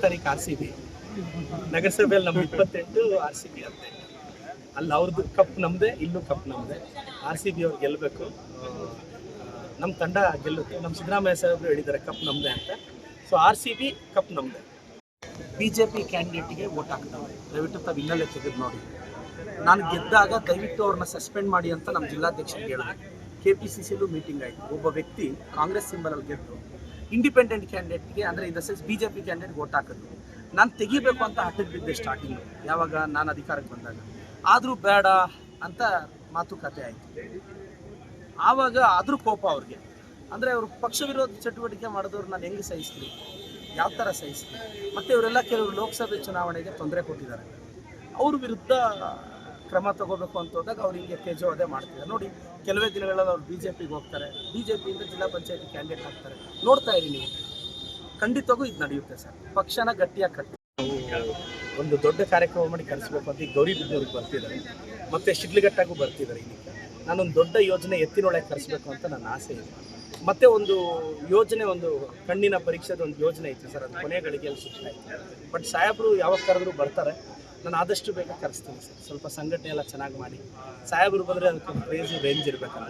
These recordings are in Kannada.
ತಾರೀಕು ಆರ್ ಸಿ ಬಿ ನಗರಸಭೆಯಲ್ಲಿ ನಮ್ದು ಇಪ್ಪತ್ತೆಂಟು ಆರ್ ಸಿ ಬಿ ಅಂತ. ಅಲ್ಲಿ ಅವ್ರದ್ದು ಕಪ್ ನಮ್ದೆ, ಇಲ್ಲೂ ಕಪ್ ನಮ್ದೆ. ಆರ್ ಸಿ ಬಿ ಅವ್ರು ಗೆಲ್ಲಬೇಕು ನಮ್ಮ ತಂಡ ಗೆಲ್ಲುತ್ತೆ. ನಮ್ಮ ಸಿದ್ದರಾಮಯ್ಯ ಸಾಹೇಬರು ಹೇಳಿದ್ದಾರೆ, ಕಪ್ ನಮ್ದೆ ಅಂತ. So R C B cup ನಮ್ದೆ. ಬಿ ಜೆ ಪಿ ಕ್ಯಾಂಡಿಡೇಟ್ಗೆ ವೋಟ್ ಹಾಕ್ತಾವೆ ದಯವಿಟ್ಟು ತಾವು ಇನ್ನಲ್ಲೇ ತೆಗೆದು ನೋಡಿ. ನಾನು ಗೆದ್ದಾಗ ದಯವಿಟ್ಟು ಅವ್ರನ್ನ ಸಸ್ಪೆಂಡ್ ಮಾಡಿ ಅಂತ ನಮ್ಮ ಜಿಲ್ಲಾಧ್ಯಕ್ಷರಿಗೆ ಹೇಳಿದೆ ಕೆ ಪಿ ಸಿ ಸಿಲೂ ಮೀಟಿಂಗ್ ಆಯಿತು. ಒಬ್ಬ ವ್ಯಕ್ತಿ ಕಾಂಗ್ರೆಸ್ ಸಿಂಬಲಲ್ಲಿ ಗೆದ್ದು ಇಂಡಿಪೆಂಡೆಂಟ್ ಕ್ಯಾಂಡಿಡೇಟ್ಗೆ ಅಂದರೆ in the sense B J P candidate vote ಹಾಕಿದ್ರು ನಾನು ತೆಗಿಬೇಕು ಅಂತ ಹಠಕ್ಕೆ ಬಿದ್ದೆ ಸ್ಟಾರ್ಟಿಂಗು ಯಾವಾಗ ನಾನು ಅಧಿಕಾರಕ್ಕೆ ಬಂದಾಗ. ಆದರೂ ಬೇಡ ಅಂತ ಮಾತುಕತೆ ಆಯಿತು. ಆವಾಗ ಆದರೂ ಕೋಪ ಅವ್ರಿಗೆ. ಅಂದರೆ ಅವರು ಪಕ್ಷ ವಿರೋಧ ಚಟುವಟಿಕೆ ಮಾಡಿದವ್ರು ನಾನು ಹೆಂಗೆ ಸಹಿಸ್ತೀನಿ ಯಾವ ಥರ ಸಹಿಸ್ತೀನಿ ಮತ್ತು ಇವರೆಲ್ಲ ಕೆಲವರು ಲೋಕಸಭೆ ಚುನಾವಣೆಗೆ ತೊಂದರೆ ಕೊಟ್ಟಿದ್ದಾರೆ. ಅವ್ರ ವಿರುದ್ಧ ಕ್ರಮ ತಗೋಬೇಕು ಅಂತ ಹೋದಾಗ ಅವ್ರು ಹಿಂಗೆ ತೇಜವಾದೆ ಮಾಡ್ತಿದ್ದಾರೆ. ನೋಡಿ, ಕೆಲವೇ ದಿನಗಳಲ್ಲಿ ಅವ್ರು ಬಿ ಜೆ ಪಿಗೆ ಹೋಗ್ತಾರೆ. ಬಿ ಜೆ ಪಿಯಿಂದ ಜಿಲ್ಲಾ ಪಂಚಾಯತಿ ಕ್ಯಾಂಡಿಡೇಟ್ ಆಗ್ತಾರೆ. ನೋಡ್ತಾ ಇರಿ ನೀವು ಖಂಡಿತವಾಗೂ ಇದು ನಡೆಯುತ್ತೆ ಸರ್. ಪಕ್ಷನ ಗಟ್ಟಿಯಾಗಿ ಕಟ್ಟಿ ಒಂದು ದೊಡ್ಡ ಕಾರ್ಯಕ್ರಮ ಮಾಡಿ ಕರೆಸ್ಬೇಕು ಅಂತ ಈಗ ಗೌರಿ ಬಿದ್ದೂರಿಗೆ ಬರ್ತಿದ್ದಾರೆ. ಮತ್ತೆ ಶಿಡ್ಲಘಟ್ಟಾಗೂ ಬರ್ತಿದ್ದಾರೆ ಇಲ್ಲಿ. ನಾನೊಂದು ದೊಡ್ಡ ಯೋಜನೆ ಎತ್ತಿನೊಳಗೆ ಕರೆಸ್ಬೇಕು ಅಂತ ನನ್ನ ಆಸೆ ಇದೆ. ಮತ್ತೆ ಒಂದು ಯೋಜನೆ, ಒಂದು ಕಣ್ಣಿನ ಪರೀಕ್ಷೆದ ಒಂದು ಯೋಜನೆ ಇತ್ತು ಸರ್. ಅದು ಕೊನೆ ಗಳಿಗೆಯಲ್ಲಿ ಸೂಚನೆ ಬಟ್ ಸಾಹೇಬರು ಯಾವಾಗ ಕರೆದ್ರು ಬರ್ತಾರೆ. ನಾನು ಆದಷ್ಟು ಬೇಗ ಕರೆಸ್ತೀನಿ ಸರ್. ಸ್ವಲ್ಪ ಸಂಘಟನೆ ಎಲ್ಲ ಚೆನ್ನಾಗಿ ಮಾಡಿ. ಸಾಹೇಬರು ಬಂದರೆ ಅದಕ್ಕೆ ಕ್ರೇಜಿ ರೇಂಜ್ ಇರಬೇಕಲ್ಲ.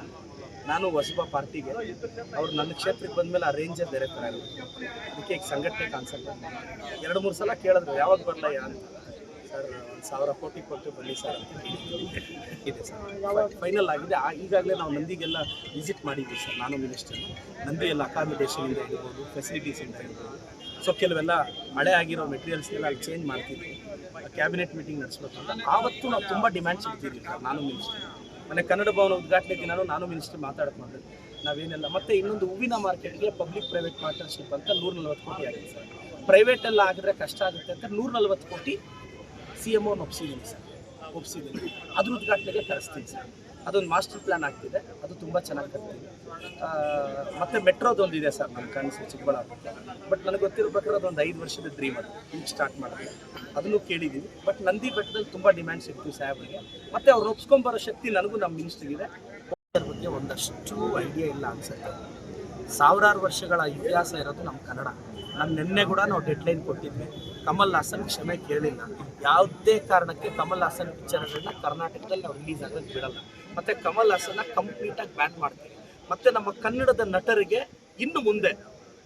ನಾನು ಹೊಸಬ ಪಾರ್ಟಿಗೆ, ಅವ್ರು ನನ್ನ ಕ್ಷೇತ್ರಕ್ಕೆ ಬಂದಮೇಲೆ ಆ ರೇಂಜೇ ಬೇರೆ ಥರ ಇರುತ್ತೆ. ಅದಕ್ಕೆ ಈಗ ಸಂಘಟನೆ ಕಾನ್ಸೆಪ್ಟ್ ಎರಡು ಮೂರು ಸಲ ಕೇಳಿದ್ರು, ಯಾವಾಗ ಬರಲ್ಲ ಅಂತ. ಸರ್, ಒಂದು ಸಾವಿರ ಕೋಟಿ ಕೊಟ್ಟು ಬನ್ನಿ ಸರ್ ಇದೆ ಸರ್. ಫೈನಲ್ ಆಗಿದೆ. ಈಗಾಗಲೇ ನಾವು ನಂದಿಗೆಲ್ಲ ವಿಸಿಟ್ ಮಾಡಿದ್ವಿ ಸರ್, ನಾನು ಮಿನಿಸ್ಟರ್ ನಂದಿ ಎಲ್ಲ ಅಕಾಮಿಡೇಷನಿಂದ ಇರ್ಬೋದು ಫೆಸಿಲಿಟೀಸಿಂದ ಇರ್ಬೋದು. ಸೊ ಕೆಲವೆಲ್ಲ ಮಳೆ ಆಗಿರೋ ಮೆಟೀರಿಯಲ್ಸ್ನೆಲ್ಲ ಅಲ್ಲಿ ಚೇಂಜ್ ಮಾಡ್ತಿದ್ವಿ. ಕ್ಯಾಬಿನೆಟ್ ಮೀಟಿಂಗ್ ನಡೆಸ್ಬೇಕು ಅಂತ. ಆವತ್ತು ನಾವು ತುಂಬ ಡಿಮ್ಯಾಂಡ್ಸ್ ಇಡ್ತಿದ್ವಿ ಸರ್, ನಾನು ಮಿನಿಸ್ಟರ್ ಮನೆ ಕನ್ನಡ ಭವನ ಉದ್ಘಾಟನೆ ದಿನಾನು ನಾನು ಮಿನಿಸ್ಟರ್ ಮಾತಾಡ್ಕೊಂಡು ನಾವೇನೆಲ್ಲ, ಮತ್ತೆ ಇನ್ನೊಂದು ಹೂವಿನ ಮಾರ್ಕೆಟ್ಗೆ ಪಬ್ಲಿಕ್ ಪ್ರೈವೇಟ್ ಪಾರ್ಟ್ನರ್ಶಿಪ್ ಅಂತ ನೂರ ನಲ್ವತ್ತು ಕೋಟಿ ಆಗಿದೆ ಸರ್. ಪ್ರೈವೇಟ್ ಎಲ್ಲ ಆಗಿದ್ರೆ ಕಷ್ಟ ಆಗುತ್ತೆ ಅಂತ ನೂರ ನಲ್ವತ್ತು ಕೋಟಿ ಸಿ ಎಂ ಅವ್ರನ್ನ ಒಪ್ಸಿದ್ದೀನಿ ಸರ್. ಒಪ್ಸಿದ್ದೀನಿ. ಅದ್ರ ಉದ್ಘಾಟನೆಗೆ ಕರೆಸ್ತೀನಿ ಸರ್. ಅದೊಂದು ಮಾಸ್ಟರ್ ಪ್ಲ್ಯಾನ್ ಆಗ್ತಿದೆ. ಅದು ತುಂಬ ಚೆನ್ನಾಗಿ ತರ್ತೀವಿ ಆ, ಮತ್ತೆ ಮೆಟ್ರೋದೊಂದು ಇದೆ ಸರ್ ನಮ್ಮ ಕನಸು ಚಿಕ್ಕಬಳ್ಳಾಪುರ ಬಟ್ ನನಗೆ ಗೊತ್ತಿರ್ಬೇಕಾದ್ರೆ ಅದೊಂದು ಐದು ವರ್ಷದ ಡ್ರೀಮ್ ಅದು. ಈಗ ಸ್ಟಾರ್ಟ್ ಮಾಡಿದೆ ಅದನ್ನು ಕೇಳಿದ್ದೀವಿ ಬಟ್ ನಂದಿ ಬೆಟ್ಟದಲ್ಲಿ ತುಂಬ ಡಿಮ್ಯಾಂಡ್ಸ್ ಇತ್ತು ಸಾಹೇಬ್ರಿಗೆ ಮತ್ತೆ ಅವ್ರು ಒಪ್ಸ್ಕೊಂಬರೋ ಶಕ್ತಿ ನನಗೂ ನಮ್ಮ ಮಿನಿಸ್ಟ್ರಿಗೆ ಅದರ ಬಗ್ಗೆ ಒಂದಷ್ಟು ಐಡಿಯಾ ಇಲ್ಲ ಅನ್ಸುತ್ತೆ. ಸಾವಿರಾರು ವರ್ಷಗಳ ಇತಿಹಾಸ ಇರೋದು ನಮ್ಮ ಕನ್ನಡ. ನಮ್ಮ ನಿನ್ನೆ ಕೂಡ ನಾವು ಡೆಡ್ಲೈನ್ ಕೊಟ್ಟಿದ್ವಿ. ಕಮಲ್ ಹಾಸನ್ ಕ್ಷಮೆ ಕೇಳಿಲ್ಲ. ಯಾವುದೇ ಕಾರಣಕ್ಕೆ ಕಮಲ್ ಹಾಸನ್ ಪಿಕ್ಚರ್ಗಳನ್ನ ಕರ್ನಾಟಕದಲ್ಲಿ ನಾವು ರಿಲೀಸ್ ಆಗೋದು ಬಿಡಲ್ಲ. ಮತ್ತೆ ಕಮಲ್ ಹಾಸನ್ನ ಕಂಪ್ಲೀಟಾಗಿ ಬ್ಯಾನ್ ಮಾಡ್ತೀವಿ ಮತ್ತೆ ನಮ್ಮ ಕನ್ನಡದ ನಟರಿಗೆ ಇನ್ನು ಮುಂದೆ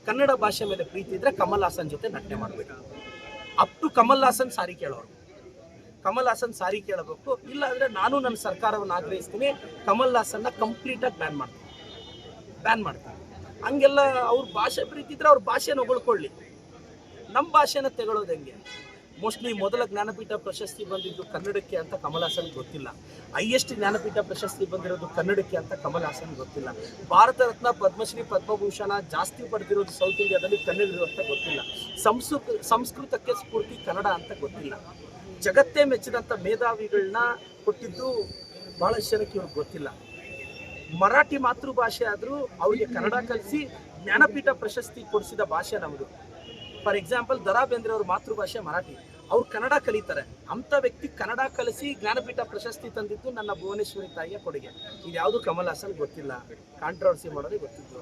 ಕನ್ನಡ ಭಾಷೆ ಮೇಲೆ ಪ್ರೀತಿ ಇದ್ರೆ ಕಮಲ್ ಹಾಸನ್ ಜೊತೆ ನಟನೆ ಮಾಡಬೇಕು. Up to Kamal Haasan sorry ಕೇಳೋರು. ಕಮಲ್ ಹಾಸನ್ ಸಾರಿ ಕೇಳಬೇಕು. ಇಲ್ಲ ಅಂದ್ರೆ ನಾನು ನನ್ನ ಸರ್ಕಾರವನ್ನು ಆಗ್ರಹಿಸ್ತೀನಿ, ಕಮಲ್ ಹಾಸನ್ನ ಕಂಪ್ಲೀಟಾಗಿ ಬ್ಯಾನ್ ಮಾಡ್ತೀನಿ. ಬ್ಯಾನ್ ಮಾಡ್ತೀನಿ. ಹಂಗೆಲ್ಲ ಅವ್ರ ಭಾಷೆ ಪ್ರೀತಿ ಇದ್ರೆ ಅವ್ರ ಭಾಷೆನ ಹೊಗಳ್ಕೊಳ್ಳಿ. ನಮ್ಮ ಭಾಷೆನ ತೆಗೊಳ್ಳೋದು ಹೆಂಗೆ? ಮೋಸ್ಟ್ಲಿ ಮೊದಲ ಜ್ಞಾನಪೀಠ ಪ್ರಶಸ್ತಿ ಬಂದಿದ್ದು ಕನ್ನಡಕ್ಕೆ ಅಂತ ಕಮಲ್ ಹಾಸನ್ ಗೊತ್ತಿಲ್ಲ. ಹೈಯೆಸ್ಟ್ ಜ್ಞಾನಪೀಠ ಪ್ರಶಸ್ತಿ ಬಂದಿರೋದು ಕನ್ನಡಕ್ಕೆ ಅಂತ ಕಮಲ್ ಹಾಸನ್ ಗೊತ್ತಿಲ್ಲ. ಭಾರತ ರತ್ನ ಪದ್ಮಶ್ರೀ ಪದ್ಮಭೂಷಣ ಜಾಸ್ತಿ ಪಡೆದಿರೋದು ಸೌತ್ ಇಂಡಿಯಾದಲ್ಲಿ ಕನ್ನಡಿಗರು ಅಂತ ಗೊತ್ತಿಲ್ಲ. ಸಂಸ್ಕೃತ ಸಂಸ್ಕೃತಕ್ಕೆ ಸ್ಫೂರ್ತಿ ಕನ್ನಡ ಅಂತ ಗೊತ್ತಿಲ್ಲ. ಜಗತ್ತೇ ಮೆಚ್ಚಿದಂಥ ಮೇಧಾವಿಗಳನ್ನ ಕೊಟ್ಟಿದ್ದು ಬಹಳಷ್ಟು ಜನಕ್ಕೆ ಇವ್ರಿಗೆ ಗೊತ್ತಿಲ್ಲ. ಮರಾಠಿ ಮಾತೃಭಾಷೆ ಆದರೂ ಅವರಿಗೆ ಕನ್ನಡ ಕಲಿಸಿ ಜ್ಞಾನಪೀಠ ಪ್ರಶಸ್ತಿ ಕೊಡಿಸಿದ ಭಾಷೆ ನಮ್ಮದು ಫಾರ್ ಎಕ್ಸಾಂಪಲ್ ದರಾ ಬೇಂದ್ರೆ ಅವ್ರ ಮಾತೃಭಾಷೆ ಮರಾಠಿ. ಅವ್ರು ಕನ್ನಡ ಕಲಿತಾರೆ. ಅಂಥ ವ್ಯಕ್ತಿ ಕನ್ನಡ ಕಲಿಸಿ ಜ್ಞಾನಪೀಠ ಪ್ರಶಸ್ತಿ ತಂದಿದ್ದು ನನ್ನ ಭುವನೇಶ್ವರಿ ತಾಯಿಯ ಕೊಡುಗೆ. ಇದು ಯಾವುದು ಕಮಲ್ ಹಾಸನ್ ಗೊತ್ತಿಲ್ಲ. ಕಾಂಟ್ರವರ್ಸಿ ಮಾಡೋದೇ ಗೊತ್ತಿದ್ದು